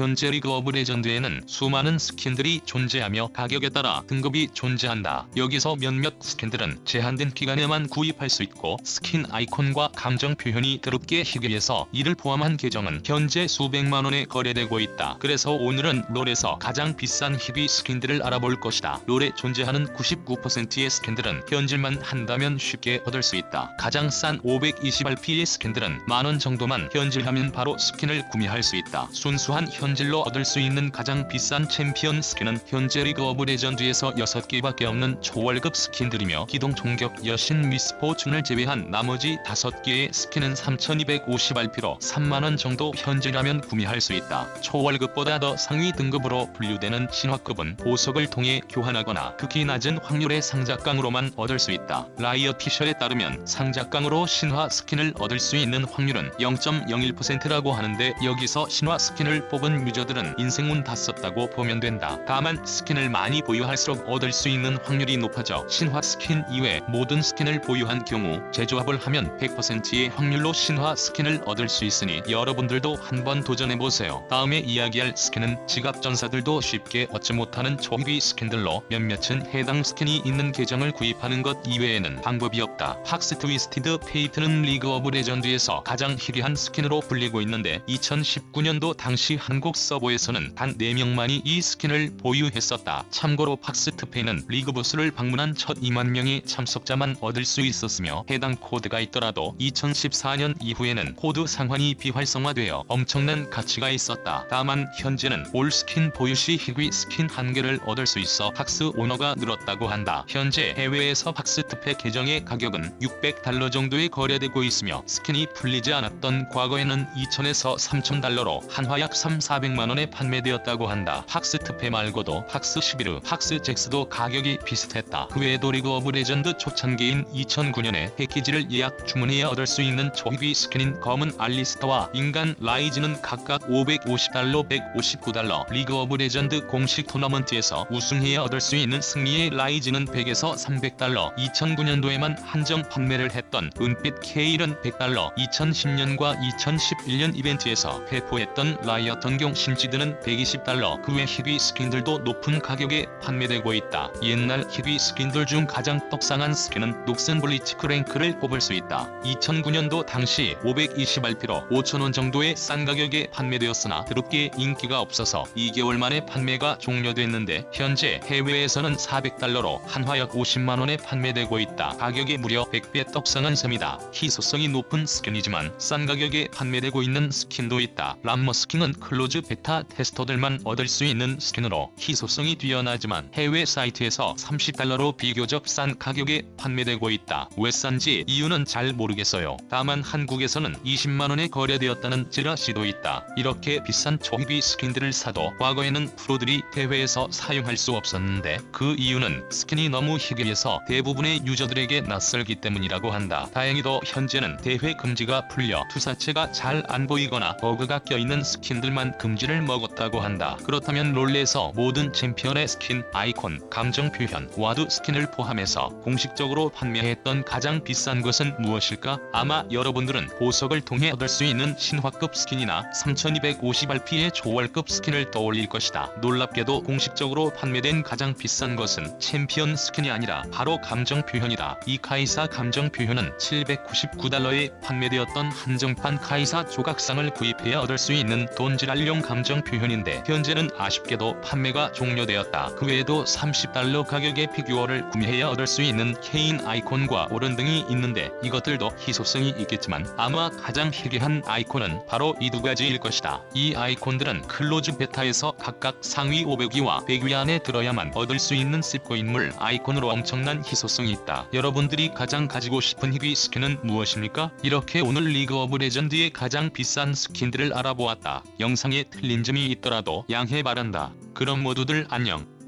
현재 리그 오브 레전드에는 수많은 스킨들이 존재하며 가격에 따라 등급이 존재한다. 여기서 몇몇 스킨들은 제한된 기간에만 구입할 수 있고 스킨 아이콘과 감정 표현이 더럽게 희귀해서 이를 포함한 계정은 현재 수백만 원에 거래되고 있다. 그래서 오늘은 롤에서 가장 비싼 희귀 스킨들을 알아볼 것이다. 롤에 존재하는 99%의 스킨들은 현질만 한다면 쉽게 얻을 수 있다. 가장 싼 520RP의 스킨들은 만원 정도만 현질하면 바로 스킨을 구매할 수 있다. 순수한 현 질로 얻을 수 있는 가장 비싼 챔피언 스킨은 현재 리그 오브 레전드에서 6개밖에 없는 초월급 스킨들이며 기동 총격 여신 미스포춘을 제외한 나머지 5개의 스킨은 3250RP로 3만원 정도 현질하면 구매할 수 있다. 초월급보다 더 상위 등급으로 분류되는 신화급은 보석을 통해 교환하거나 극히 낮은 확률의 상작강으로만 얻을 수 있다. 라이어 티셔에 따르면 상작강으로 신화 스킨을 얻을 수 있는 확률은 0.01%라고 하는데 여기서 신화 스킨을 뽑은 유저들은 인생운 다 썼다고 보면 된다. 다만 스킨을 많이 보유할수록 얻을 수 있는 확률이 높아져 신화 스킨 이외 모든 스킨을 보유한 경우 재조합을 하면 100%의 확률로 신화 스킨을 얻을 수 있으니 여러분들도 한번 도전해보세요. 다음에 이야기할 스킨은 지갑 전사들도 쉽게 얻지 못하는 초희귀 스킨들로 몇몇은 해당 스킨이 있는 계정을 구입하는 것 이외에는 방법이 없다. 학스 트위스티드 페이트는 리그 오브 레전드에서 가장 희귀한 스킨으로 불리고 있는데 2019년도 당시 한국 서버에서는 단 4명만이 이 스킨을 보유했었다. 참고로 팍스트페이는 리그 부스를 방문한 첫 2만 명의 참석자만 얻을 수 있었으며 해당 코드가 있더라도 2014년 이후에는 코드 상환이 비활성화되어 엄청난 가치가 있었다. 다만 현재는 올 스킨 보유 시 희귀 스킨 한 개를 얻을 수 있어 박스 오너가 늘었다고 한다. 현재 해외에서 박스트페 계정의 가격은 600달러 정도에 거래되고 있으며 스킨이 풀리지 않았던 과거에는 2,000에서 3,000달러로 한화약 3, 400만원에 판매되었다고 한다. 박스트페 말고도 박스 11, 박스 잭스도 가격이 비슷했다. 그 외에도 리그 오브 레전드 초창기인 2009년에 패키지를 예약 주문해야 얻을 수 있는 초희귀 스킨인 검은 알리스타와 인간 라이즈는 각각 550달러, 159달러 리그 오브 레전드 공식 토너먼트에서 우승해야 얻을 수 있는 승리의 라이즈는 100에서 300달러 2009년도에만 한정 판매를 했던 은빛 케일은 100달러 2010년과 2011년 이벤트에서 배포했던 라이엇 전경 신지드는 120달러 그 외 희귀 스킨들도 높은 가격에 판매되고 있다. 옛날 희귀 스킨들 중 가장 떡상한 스킨은 녹슨 블리치 크랭크를 꼽을 수 있다. 2009년도 당시 520RP로 5천원 정도의 싼 가격에 판매되었으나 드럽게 인기가 없어서 2개월 만에 판매가 종료됐는데 현재 해외에서는 400달러로 한화약 50만원에 판매되고 있다. 가격이 무려 100배 떡상한 셈이다. 희소성이 높은 스킨이지만 싼 가격에 판매되고 있는 스킨도 있다. 람머 스킨은 클로즈 베타 테스터들만 얻을 수 있는 스킨으로 희소성이 뛰어나지만 해외 사이트에서 30달러로 비교적 싼 가격에 판매되고 있다. 왜 싼지 이유는 잘 모르겠어요. 다만 한국에서는 20만원에 거래되었다는 찌라시도 있다. 이렇게 비싼 초희귀 스킨들을 사도 과거에는 프로들이 대회에서 사용할 수 없었는데 그 이유는 스킨이 너무 희귀해서 대부분의 유저들에게 낯설기 때문이라고 한다. 다행히도 현재는 대회 금지가 풀려 투사체가 잘 안 보이거나 버그가 껴있는 스킨들만 금지를 먹었다고 한다. 그렇다면 롤에서 모든 챔피언의 스킨, 아이콘, 감정 표현, 와드 스킨을 포함해서 공식적으로 판매했던 가장 비싼 것은 무엇일까? 아마 여러분들은 보석을 통해 얻을 수 있는 신화급 스킨이나 3250RP의 초월급 스킨을 떠올릴 것이다. 놀랍게도 공식적으로 판매된 가장 비싼 것은 챔피언 스킨이 아니라 바로 감정 표현이다. 이 카이사 감정 표현은 799달러에 판매되었던 한정판 카이사 조각상을 구입해야 얻을 수 있는 돈지랄 용 감정 표현인데 현재는 아쉽게도 판매가 종료되었다. 그 외에도 30달러 가격의 피규어를 구매해야 얻을 수 있는 케인 아이콘과 오른 등이 있는데 이것들도 희소성이 있겠지만 아마 가장 희귀한 아이콘은 바로 이 두 가지일 것이다. 이 아이콘들은 클로즈 베타에서 각각 상위 500위와 100위 안에 들어야만 얻을 수 있는 씹고 인물 아이콘으로 엄청난 희소성이 있다. 여러분들이 가장 가지고 싶은 희귀 스킨은 무엇입니까? 이렇게 오늘 리그 오브 레전드의 가장 비싼 스킨들을 알아보았다. 영상에 틀린 점이 있더라도 양해 바란다. 그럼 모두들 안녕.